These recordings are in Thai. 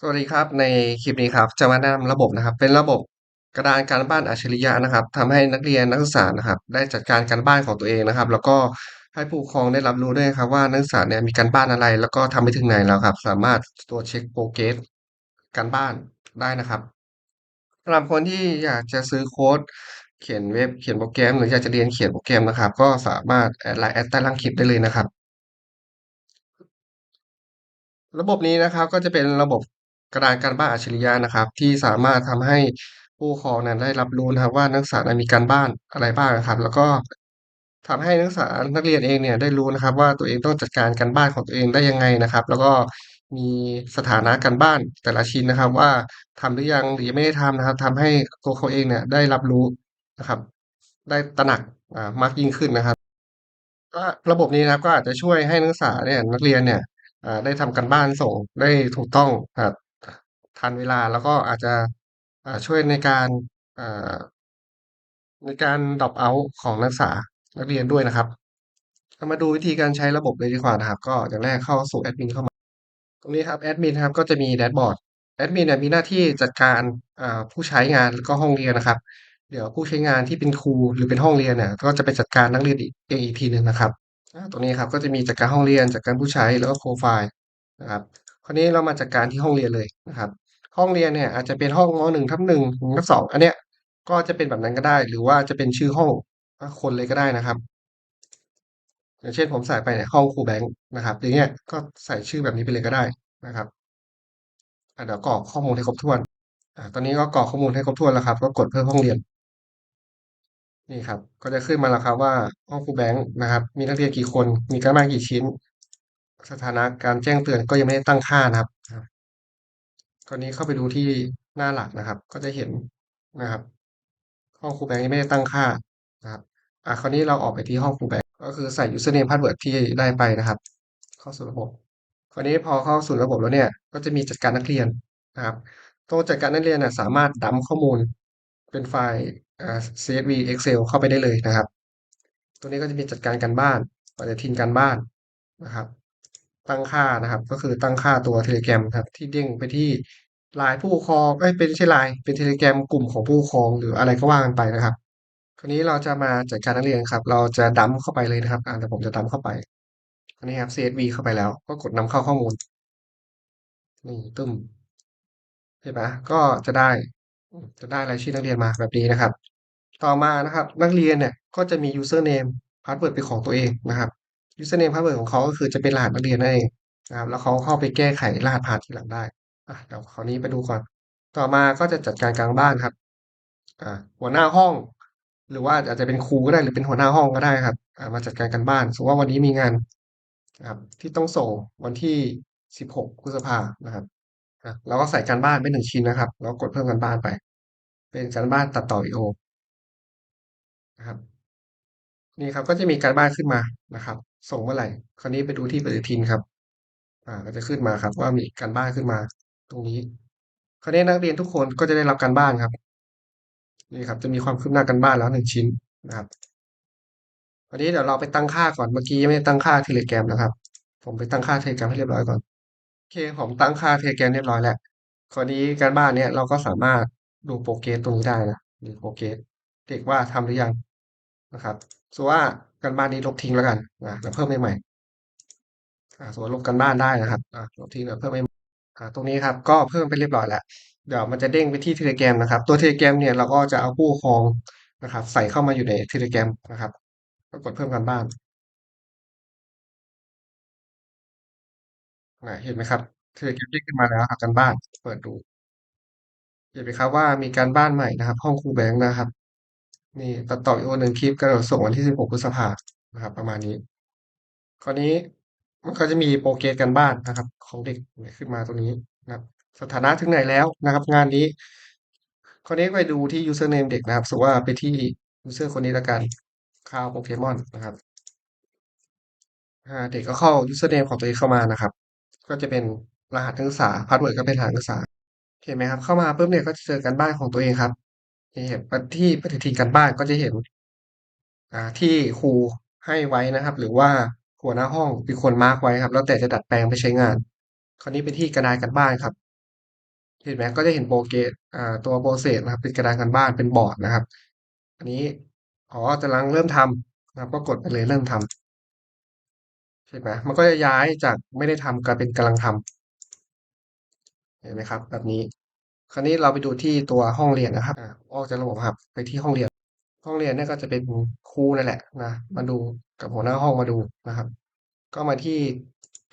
สวัสดีครับ ในคลิปนี้ครับจะมาแนะนำระบบนะครับ เป็นระบบกระดานการบ้านอัจฉริยะนะครับทำให้นักเรียนนักศึกษานะครับ ได้จัดการการบ้านของตัวเองนะครับ แล้วก็ให้ผู้ปกครองได้รับรู้ด้วยครับว่านักศึกษาเนี่ยมีการบ้านอะไร แล้วก็ทำไปถึงไหนแล้วครับ สามารถตรวจเช็คโปรเกรสการบ้านได้นะครับสำหรับคนที่อยากจะซื้อโค้ดเขียนเว็บเขียนโปรแกรม หรืออยากจะเรียนเขียนโปรแกรมนะครับ ก็สามารถแอดไลน์แอดใต้ล่างคลิปได้เลยนะครับระบบนี้นะครับก็จะเป็นระบบ กระดานการบ้านอัจฉริยะนะครับ ที่สามารถทำให้ผู้ปกครองนั้นได้รับรู้นะครับว่านักศึกษามีการบ้านอะไรบ้างนะครับ แล้วก็ทำให้นักศึกษานักเรียนเองเนี่ยได้รู้นะครับ ว่าตัวเองต้องจัดการการบ้านของตัวเองได้ยังไงนะครับ แล้วก็มีสถานะการบ้านแต่ละชิ้นนะครับ ว่าทำหรือยังหรือยังไม่ได้ทำนะครับทำให้ตัวเขาเองเนี่ยได้รับรู้นะครับ ได้ตระหนักอ่ามากยิ่งขึ้นนะครับก็ระบบนี้นะครับก็อาจจะช่วยให้นักศึกษาเนี่ยนักเรียนเนี่ยได้ทำการบ้านส่งได้ถูกต้องครับ ทันเวลา แล้วก็อาจจะช่วยในการในการดรอปเอาต์ของนักศึกษานักเรียนด้วยนะครับเรามาดูวิธีการใช้ระบบเลยดีกว่านะครับ ก็อย่างแรกเข้าสู่แอดมินเข้ามา ตรงนี้ครับแอดมินครับก็จะมีแดชบอร์ดแอดมินเนี่ยมีหน้าที่จัดการผู้ใช้งานแล้วก็ห้องเรียนนะครับ เดี๋ยวผู้ใช้งานที่เป็นครูหรือเป็นห้องเรียนเนี่ยก็จะไปจัดการนักเรียนเองอีกทีหนึ่งนะครับตรงนี้ครับก็จะมีจัดการห้องเรียนจัดการผู้ใช้แล้วก็โปรไฟล์นะครับ คราวนี้เรามาจัดการที่ห้องเรียนเลยนะครับ ห้องเรียนเนี่ยอาจจะเป็นห้องมหนึ่งทับหนึ่งหนึ่งทับสองอันเนี้ยก็จะเป็นแบบนั้นก็ได้ หรือว่าจะเป็นชื่อห้องคนเลยก็ได้นะครับ อย่างเช่นผมใส่ไปเนี่ยห้องครูแบงค์นะครับอย่างเงี้ยก็ใส่ชื่อแบบนี้ไปเลยก็ได้นะครับเดี๋ยวกรอกข้อมูลให้ครบถ้วนอตอนนี้ก็กรอกข้อมูลให้ครบถ้วนแล้วครับ ก็กดเพิ่มห้องเรียน นี่ครับ ก็จะขึ้นมาแล้วครับว่าห้องครูแบงค์นะครับ มีนักเรียนกี่คน มีการบ้านกี่ชิ้น สถานะการแจ้งเตือนก็ยังไม่ได้ตั้งค่านะครับ คราวนี้เข้าไปดูที่หน้าหลักนะครับ ก็จะเห็นนะครับ ห้องครูแบงค์ยังไม่ได้ตั้งค่านะครับอ่าคราวนี้เราออกไปที่ห้องครูแบงค์ก็คือใส่ username password ที่ได้ไปนะครับ เข้าสู่ระบบ คราวนี้พอเข้าสู่ระบบแล้วเนี่ย ก็จะมีจัดการนักเรียนนะครับตรงจัดการนักเรียนน่ะสามารถดัมข้อมูลเป็นไฟล์อ่า CSV Excel เข้าไปได้เลยนะครับตรงนี้ก็จะมีจัดการการบ้านปฏิทินการบ้านนะครับ ตั้งค่านะครับ ก็คือตั้งค่าตัว Telegram ครับ ที่เด้งไปที่ LINE ผู้ปกครองเอ้เป็นใช่ LINE เป็น Telegram กลุ่มของผู้ปกครองหรืออะไรก็ว่ากันไปนะครับ คราวนี้เราจะมาจัดการนักเรียนครับ เราจะดัมเข้าไปเลยนะครับอ่าเดี๋ยวผมจะดัมเข้าไปอันนี้ครับ CSV เข้าไปแล้ว ก็กดนำเข้าข้อมูลนี่ตึ้มเห็นไหมก็จะได้จะได้รายชื่อนักเรียนมาแบบนี้นะครับ ต่อมานะครับ นักเรียนเนี่ยก็จะมี username password เป็นของตัวเองนะครับ username password ของเขาก็คือจะเป็นรหัสนักเรียนนั่นเองนะครับแล้วเขาเข้าไปแก้ไขรหัสผ่านทีหลังได้อะเดี๋ยวคราวนี้ไปดูก่อน ต่อมาก็จะจัดการการบ้านครับอ่าหัวหน้าห้อง หรือว่าอาจจะเป็นครูก็ได้หรือเป็นหัวหน้าห้องก็ได้ครับอ่ามาจัดการการบ้านสมมติว่าวันนี้มีงานนะครับที่ต้องส่งวันที่ 16พฤษภานะครับอะเราก็ใส่การบ้านไปหนึ่งชิ้นนะครับ แล้วกดเพิ่มการบ้านไป เป็นการบ้านตัดต่อวิดีโอนะครับ นี่ครับก็จะมีการบ้านขึ้นมานะครับ ส่งเมื่อไหร่ คราวนี้ไปดูที่ปฏิทินครับ อ่าก็จะขึ้นมาครับ ว่ามีการบ้านขึ้นมา ตรงนี้ คราวนี้นักเรียนทุกคนก็จะได้รับการบ้านครับ นี่ครับ จะมีความคืบหน้าการบ้านแล้วหนึ่งชิ้นนะครับคราวนี้เดี๋ยวเราไปตั้งค่าก่อน เมื่อกี้ยังไม่ได้ตั้งค่า Telegram นะครับ ผมไปตั้งค่า Telegram ให้เรียบร้อยก่อนโอเคผมตั้งค่า Telegram เรียบร้อยแล้ว คราวนี้การบ้านเนี้ยเราก็สามารถดูโปรเกรสตรงนี้ได้นะดูโปรเกรสเด็กว่าทำหรือยัง นะครับสมมุติว่าการบ้านนี้ลบทิ้งแล้วกันนะแล้วเพิ่มใหม่ๆอ่าสมมติลบการบ้านได้นะครับลบทิ้งแล้วเพิ่มใหม่ตรงนี้ครับก็เพิ่มไปเรียบร้อยแล้ว เดี๋ยวมันจะเด้งไปที่ Telegram นะครับ ตัว Telegram เนี่ยเราก็จะเอาผู้ครองนะครับ ใส่เข้ามาอยู่ใน Telegram นะครับก็กดเพิ่มการบ้านเห็นไหมครับ Telegram เด้งขึ้นมาแล้วครับการบ้านเปิดดูเห็นไหมครับว่ามีการบ้านใหม่นะครับ ห้องครูแบงค์นะครับ นี่ตัดต่อวิดีโอหนึ่งคลิปกำหนดส่งวันที่16พฤษภานะครับ ประมาณนี้คราวนี้มันก็จะมีโปรเกรสการบ้านนะครับ ของเด็กขึ้นมาตรงนี้นะครับ สถานะถึงไหนแล้วนะครับ งานนี้คราวนี้ไปดูที่ username เด็กนะครับสมมติว่าไปที่ user คนนี้แล้วกันคาวโปเกมอนนะครับเด็กก็เข้า username ของตัวเองเข้ามานะครับ ก็จะเป็นรหัสนักศึกษาพาสเวิร์ดก็เป็นรหัสนักศึกษาเห็นไหมครับ เข้ามาปุ๊บเนี่ยก็จะเจอการบ้านของตัวเองครับ นี่เห็นที่ปฏิทินการบ้านก็จะเห็นอ่าที่ครูให้ไว้นะครับ หรือว่าหัวหน้าห้องเป็นคนมาร์กไว้ครับ แล้วแต่จะดัดแปลงไปใช้งาน คราวนี้ไปที่กระดานการบ้านครับ เห็นไหมก็จะเห็นโปรเกรสอ่าตัว process นะครับ เป็นกระดานการบ้านเป็นบอร์ดนะครับ อันนี้อ๋อกำลังเริ่มทำนะครับ ก็กดไปเลยเริ่มทำเห็นไหมมันก็จะย้ายจากไม่ได้ทำกลายเป็นกำลังทำเห็นไหมครับ แบบนี้ คราวนี้เราไปดูที่ตัวห้องเรียนนะครับออกจากระบบครับ ไปที่ห้องเรียน ห้องเรียนเนี่ยก็จะเป็นครูนั่นแหละนะมาดูกับหัวหน้าห้องมาดูนะครับ ก็มาที่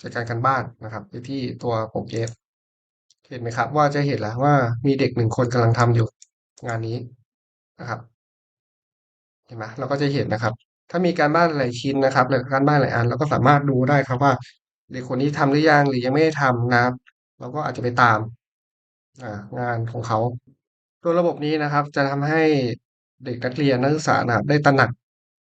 จัดการการบ้านนะครับ ไปที่ตัวโปรเจกรสเห็นไหมครับ ว่าจะเห็นแล้วว่ามีเด็กหนึ่งคนกำลังทำอยู่งานนี้นะครับ เห็นไหมเราก็จะเห็นนะครับ ถ้ามีการบ้านหลายชิ้นนะครับหรือการบ้านหลายอันเราก็สามารถดูได้ครับว่าเด็กคนนี้ทำหรือยังหรือยังไม่ได้ทำนะครับเราก็อาจจะไปตาม อ่า งานของเขา ตัวระบบนี้นะครับ จะทำให้เด็กนักเรียนนักศึกษานะครับได้ตระหนัก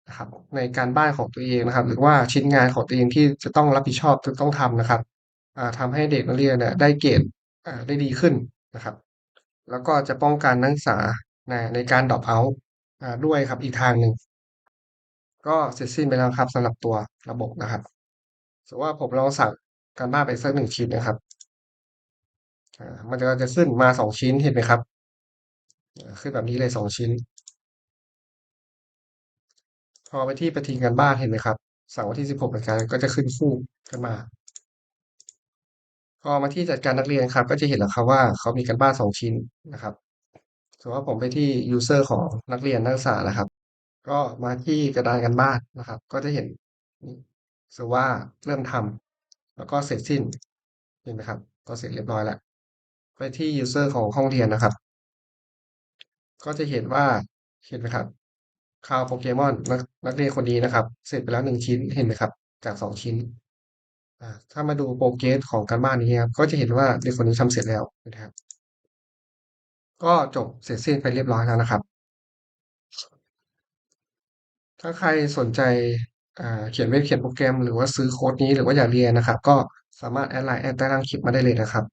นะครับในการบ้านของตัวเองนะครับ หรือว่าชิ้นงานของตัวเองที่จะต้องรับผิดชอบจะต้องทำนะครับอ่าทำให้เด็กนักเรียนเนี่ยได้เกรดอ่าได้ดีขึ้นนะครับ แล้วก็จะป้องกันนักศึกษาในในการ drop out อ่าด้วยครับอีกทางหนึ่ง ก็เสร็จสิ้นไปแล้วครับสำหรับตัวระบบนะครับสมมติว่าผมลองสั่งการบ้านไปสักหนึ่งชิ้นนะครับ มันก็จะขึ้นมาสองชิ้นเห็นไหมครับ ขึ้นแบบนี้เลยสองชิ้น พอไปที่ปฏิทินการบ้านเห็นไหมครับเสาร์ที่สิบหกเหมือนกันก็จะขึ้นคู่กันมา พอมาที่จัดการนักเรียนครับ ก็จะเห็นแล้วครับว่าเขามีการบ้านสองชิ้นนะครับสมมติว่าผมไปที่ user ของนักเรียนนักศึกษานะครับ ก็มาที่กระดานการบ้านนะครับ ก็จะเห็นสว่าเริ่มทำแล้วก็เสร็จสิ้นเห็นไหมครับ ก็เสร็จเรียบร้อยแล้ว ไปที่ user ของห้องเรียนนะครับ ก็จะเห็นว่าเห็นไหมครับคาวโปเกมอนนักนักเรียนคนนี้นะครับ เสร็จไปแล้วหนึ่งชิ้นเห็นไหมครับ จากสองชิ้นถ้ามาดูโปรเกรสของการบ้านนี้ครับก็จะเห็นว่าเด็กคนนี้ทำเสร็จแล้วนะครับ ก็จบเสร็จสิ้นไปเรียบร้อยแล้วนะครับ ถ้าใครสนใจเขียนเว็บเขียนโปรแกรมหรือว่าซื้อโค้ดนี้หรือว่าอยากเรียนนะครับ ก็สามารถแอดไลน์แอดใต้ล่างคลิปมาได้เลยนะครับ